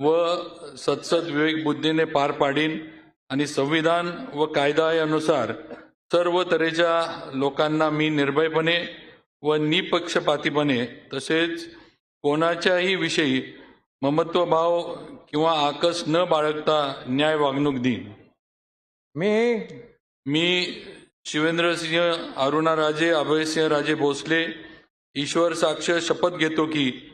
व सत्सद विवेक बुद्धीने पार पाडीन आणि संविधान व कायदा यानुसार सर्व तऱ्हेच्या लोकांना मी निर्भयपणे व निपक्षपातीपणे तसेच कोणाच्याही विषयी ममत्वभाव किंवा आकस न बाळगता न्याय वागणूक देईन. मी मी शिवेंद्रसिंह अरुणाराजे अभयसिंह राजे भोसले ईश्वर साक्ष शपथ घेतो की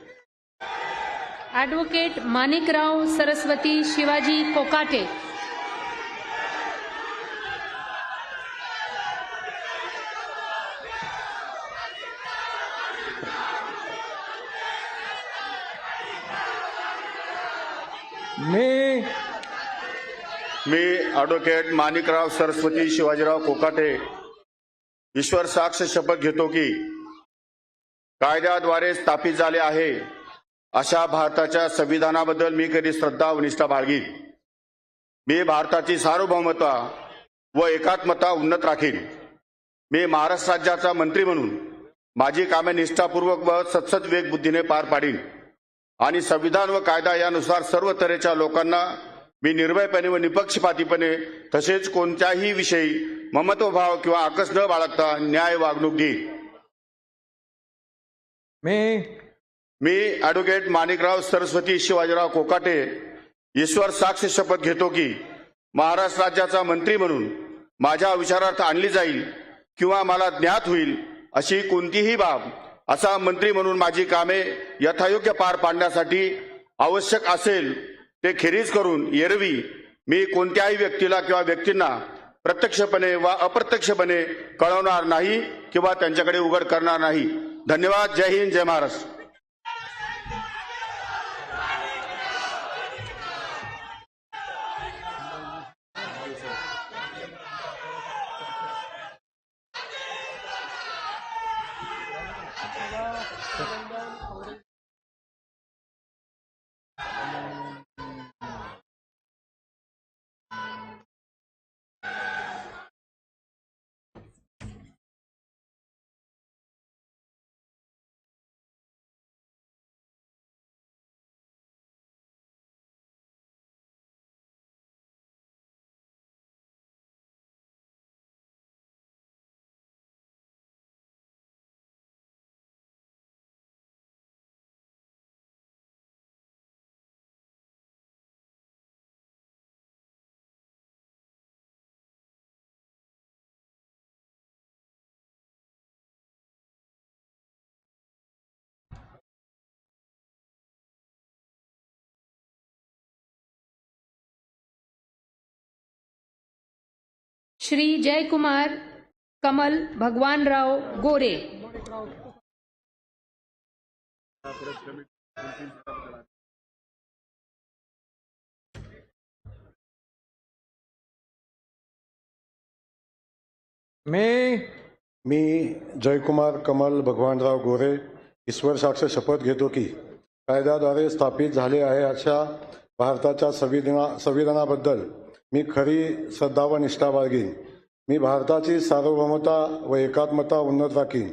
ॲडव्होकेट माणिकराव सरस्वती शिवाजी कोकाटे मी मी ॲडव्होकेट माणिकराव सरस्वती शिवाजीराव कोकाटे ईश्वर साक्ष शपथ घेतो की कायद्याद्वारे स्थापित झाले आहे. अशा भारताच्या संविधानाबद्दल मी कधी श्रद्धा व निष्ठा बाळगीन. मी भारताची सार्वभौमता व एकात्मता उन्नत राखीन. मी महाराष्ट्र राज्याचा मंत्री म्हणून माझी कामे निष्ठापूर्वक व सत्सत वेगबुद्धीने बुद्धीने पार पाडीन. आणि संविधान व कायदा यानुसार सर्व तऱ्हेच्या लोकांना मी निर्भयपणे व निपक्षपातीपणे तसेच कोणत्याही विषयी ममत्वभाव किंवा आकस न बाळगता न्याय वागणूक देईन. मी मी ॲडव्होकेट माणिकराव सरस्वती शिवाजीराव कोकाटे ईश्वर साक्ष शपथ घेतो की महाराष्ट्र राज्याचा मंत्री म्हणून माझ्या विचारार्थ आणली जाईल किंवा मला ज्ञात होईल अशी कोणतीही बाब असा मंत्री म्हणून माझी कामे यथायोग्य पार पाडण्यासाठी आवश्यक असेल ते खेरीज करून एरवी मी कोणत्याही व्यक्तीला किंवा व्यक्तींना प्रत्यक्षपणे वा अप्रत्यक्षपणे कळवणार नाही किंवा त्यांच्याकडे उघड करणार नाही. धन्यवाद. जय हिंद. जय महाराष्ट्र. श्री जयकुमार कमल भगवानराव गोरे। मी मी जयकुमार कमल भगवानराव गोरे ईश्वर साक्ष शपथ घेतो की कायद्याद्वारे स्थापित झाले आहे अशा भारताच्या संविधाना संविधानाबद्दल मी खरी श्रद्धा व निष्ठा बाळगीन. मी भारताची सार्वभौमता व एकात्मता उन्नत राखीन.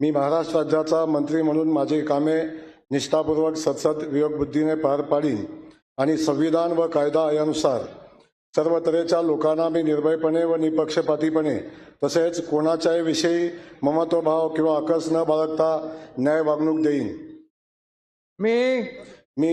मी महाराष्ट्र राज्याचा मंत्री म्हणून माझी कामे निष्ठापूर्वक सत्सद विवेकबुद्धीने पार पाडीन आणि संविधान व कायदा यानुसार सर्व तऱ्हेच्या लोकांना मी निर्भयपणे व निपक्षपातीपणे तसेच कोणाच्याही विषयी ममत्वभाव किंवा आकस न बाळगता न्याय वागणूक देईन. मी मी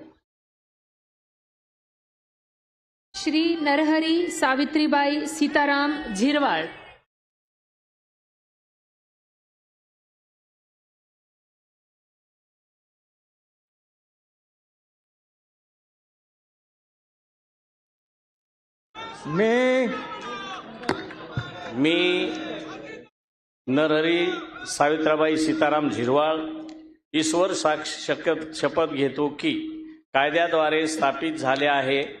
श्री नरहरी सावित्रीबाई सीताराम झिरवाळ. मी मी नरहरी सावित्राबाई सीताराम झिरवाळ ईश्वर साक्ष शपथ शपथ घेतो की कायद्याद्वारे स्थापित झाले आहे.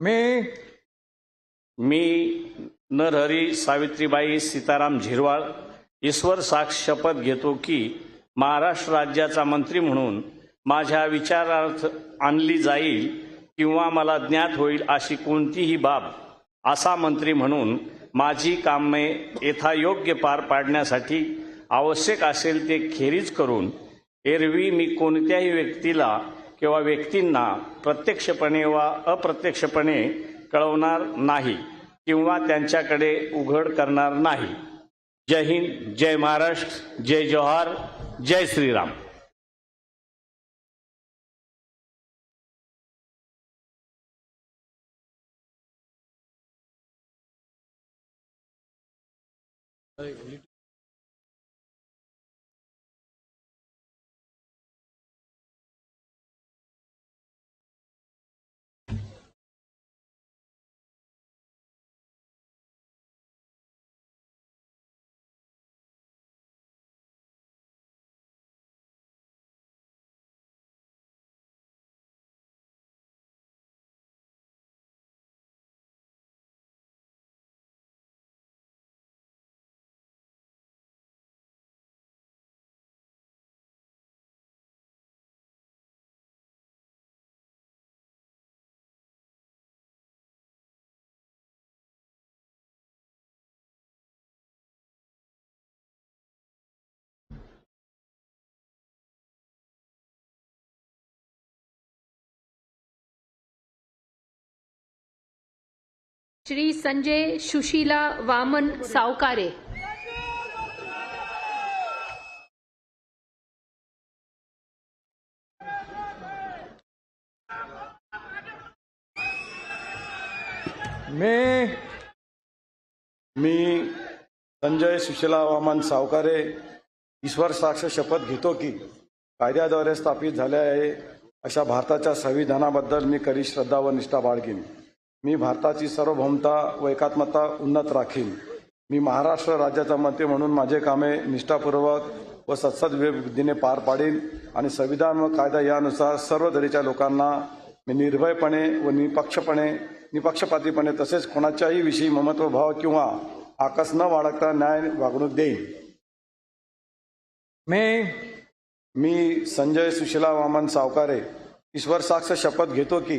मी मी नरहरी सावित्रीबाई सीताराम झिरवाळ ईश्वर साक्ष शपथ घेतो की महाराष्ट्र राज्याचा मंत्री म्हणून माझ्या विचारार्थ आणली जाईल किंवा मला ज्ञात होईल अशी कोणतीही बाब असा मंत्री म्हणून माझी कामे यथायोग्य पार पाडण्यासाठी आवश्यक असेल ते खेरीज करून एरवी मी कोणत्याही व्यक्तीला किंवा व्यक्तींना प्रत्यक्षपणे वा अप्रत्यक्षपणे कळवणार नाही किंवा त्यांच्याकडे उघड करणार नाही. जय हिंद जय महाराष्ट्र जय जोहार जय श्रीराम. श्री संजय सुशीला वामन सावकारे। मी मी संजय सुशीला वामन सावकारे ईश्वर साक्ष शपथ घेतो की कायद्याद्वारे स्थापित झाले आहे अशा भारताच्या संविधानाबद्दल मी करी श्रद्धा व निष्ठा बाळगीन. मी भारताची सार्वभौमता व एकात्मता उन्नत राखीन. मी महाराष्ट्र राज्याचा मंत्री म्हणून माझे कामे निष्ठापूर्वक व सत्सद बुद्धीने पार पाडीन आणि संविधान व कायदा यानुसार सर्व दरीच्या लोकांना मी निर्भयपणे व निपक्षपणे निपक्षपातीपणे तसेच कोणाच्याही विषयी ममत्व भाव किंवा आकस न बाळगता न्याय वागणूक देईन. मी मी संजय सुशीला वामन सावकारे. ईश्वर साक्ष शपथ घेतो की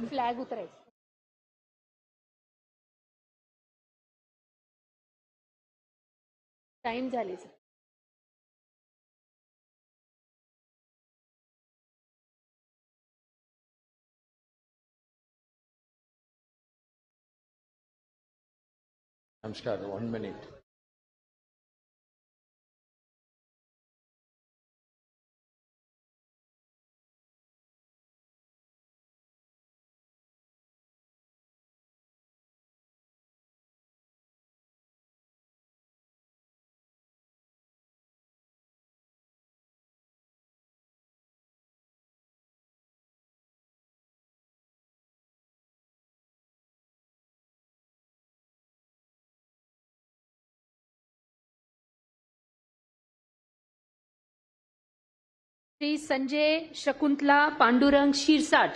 फ्लॅग उतरायचं. टाइम झाले सर नमस्कार वन मिनिट श्री संजय शकुंतला पांडुरंग शिरसाट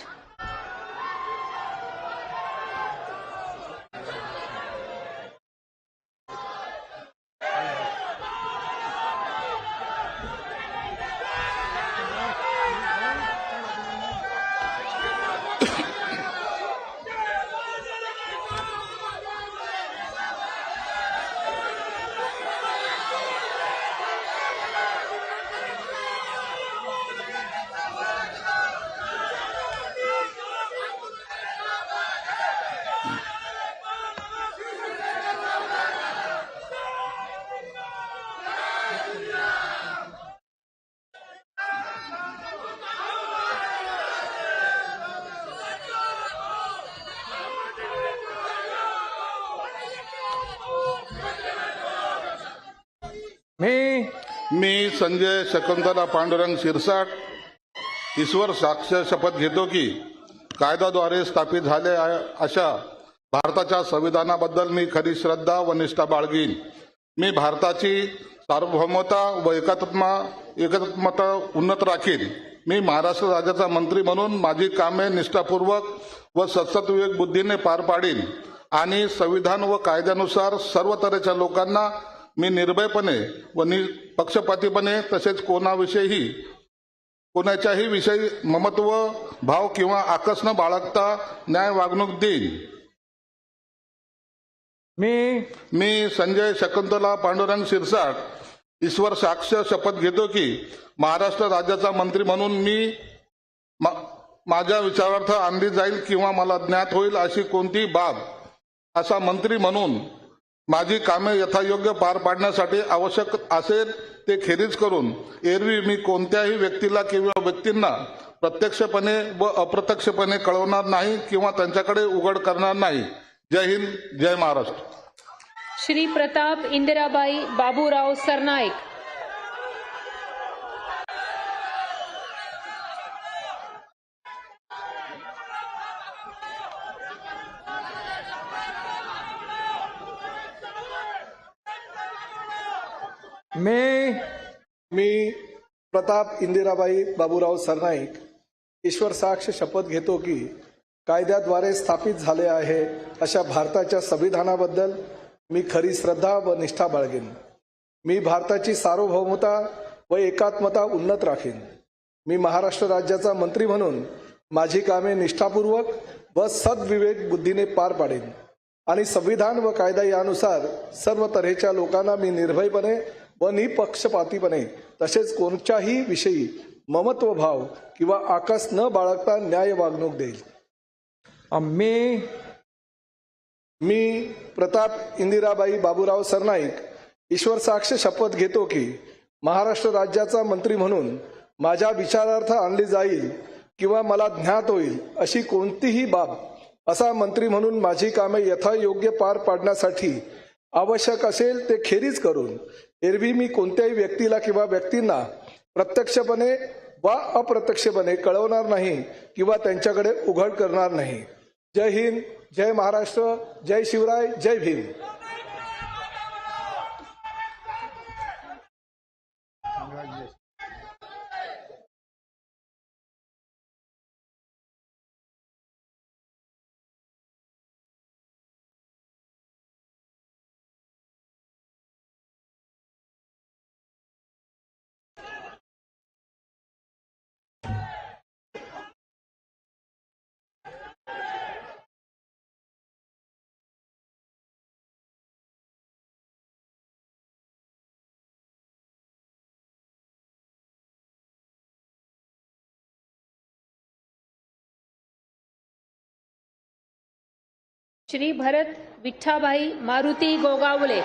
मी मी संजय शकुंतला पांडुरंग शिरसाट. ईश्वर साक्ष शपथ घेतो की कायद्याद्वारे स्थापित झाले अशा भारताच्या संविधानाबद्दल मी खरी श्रद्धा व निष्ठा बाळगीन. मी भारताची सार्वभौमता व एकात्मा एकात्मता उन्नत राखीन. मी महाराष्ट्र राज्याचा मंत्री म्हणून माझी कामे निष्ठापूर्वक व सत्सत्विवेक बुद्धीने पार पाडीन. आणि संविधान व कायद्यानुसार सर्व तऱ्हेच्या लोकांना मी निर्भयपणे व निपक्षपातीपणे तसेच कोणाविषयीही कोणाच्याही विषयी ममत्व भाव किंवा न बाळगता न्याय वागणूक देईन. मी मी संजय शकुंतला पांडुरंग शिरसाट ईश्वर साक्ष शपथ घेतो की महाराष्ट्र राज्याचा मंत्री म्हणून मी मा- माझ्या विचारार्थ आणली जाईल किंवा मला ज्ञात होईल अशी कोणतीही बाब असा मंत्री म्हणून माझी कामे यथायोग्य पार पाडण्यासाठी आवश्यक असेल ते खेरीज करून एरवी मी कोणत्याही व्यक्तीला किंवा व्यक्तींना प्रत्यक्षपणे व अप्रत्यक्षपणे कळवणार नाही किंवा त्यांच्याकडे उघड करणार नाही. जय हिंद जय महाराष्ट्र. श्री प्रताप इंदिराबाई बाबूराव सरनाईक. मी मी प्रताप इंदिराबाई बाबूराव सरनाईक ईश्वर साक्ष शपथ घेतो की कायद्याद्वारे स्थापित झाले आहे अशा भारताच्या संविधानाबद्दल मी खरी श्रद्धा व निष्ठा बाळगेन. मी भारताची सार्वभौमता व एकात्मता उन्नत राखीन. मी महाराष्ट्र राज्याचा मंत्री म्हणून माझी कामे निष्ठापूर्वक व सद्विवेक बुद्धीने पार पाडेन आणि संविधान व कायदा यानुसार सर्व तऱ्हेच्या लोकांना मी निर्भयपणे व निपक्षपातीपणे तसेच कोणत्याही विषयी ममत्व भाव किंवा आकस न बाळगता न्याय वागणूक देईल. मी मी प्रताप इंदिराबाई बाबूराव सरनाईक ईश्वर साक्ष शपथ घेतो की महाराष्ट्र राज्याचा मंत्री म्हणून माझ्या विचारार्थ आणली जाईल किंवा मला ज्ञात होईल अशी कोणतीही बाब असा मंत्री म्हणून माझी कामे यथायोग्य पार पाडण्यासाठी आवश्यक असेल ते खेरीज करून. एरवी मी कोणत्याही व्यक्तीला किंवा व्यक्तींना प्रत्यक्षपणे वा अप्रत्यक्षपणे कळवणार नाही किंवा त्यांच्याकडे उघड करणार नाही. जय हिंद जय महाराष्ट्र जय शिवराय जय भीम. श्री भरत विठ्ठाबाई मारुती गोगावले.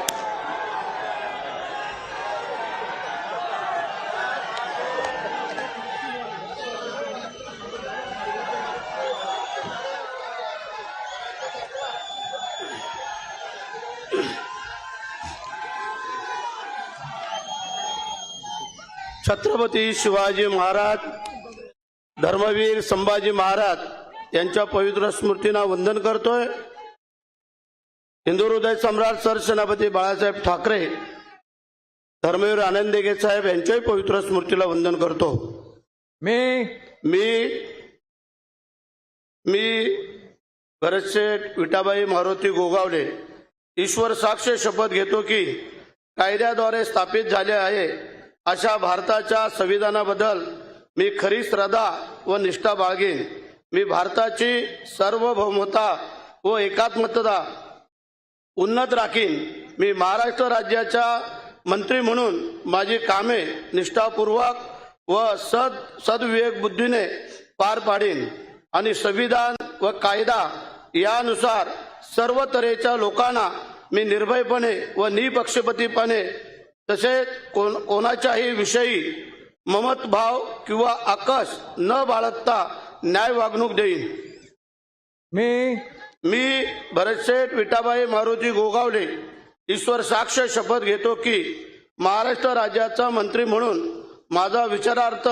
छत्रपती शिवाजी महाराज धर्मवीर संभाजी महाराज यांच्या पवित्र स्मृतींना वंदन करतोय. हिंदू हृदय सम्राट सरसेनापती बाळासाहेब ठाकरे धर्मवीर आनंद देगे साहेब यांच्याही पवित्र स्मृतीला वंदन करतो. मी मी मी भरतशेठ विटाबाई मारुती गोगावले ईश्वर साक्ष शपथ घेतो की कायद्याद्वारे स्थापित झाले आहे अशा भारताच्या संविधानाबद्दल मी खरी श्रद्धा व निष्ठा बाळगेन. मी भारताची सार्वभौमता व एकात्मता उन्नत राखीन. मी महाराष्ट्र राज्याच्या मंत्री म्हणून माझी कामे निष्ठापूर्वक व सद सद्विवेक बुद्धीने पार पाडीन. आणि संविधान व कायदा यानुसार सर्व तऱ्हेच्या लोकांना मी निर्भयपणे व निपक्षपातीपणे तसेच कोण कोणाच्याही विषयी ममतभाव किंवा आकस न बाळगता न्याय वागणूक देईन. मी मी भरतशेठ विटाबाई मारुती गोगावले ईश्वर साक्ष शपथ घेतो की महाराष्ट्र राज्याचा मंत्री म्हणून माझा विचारार्थ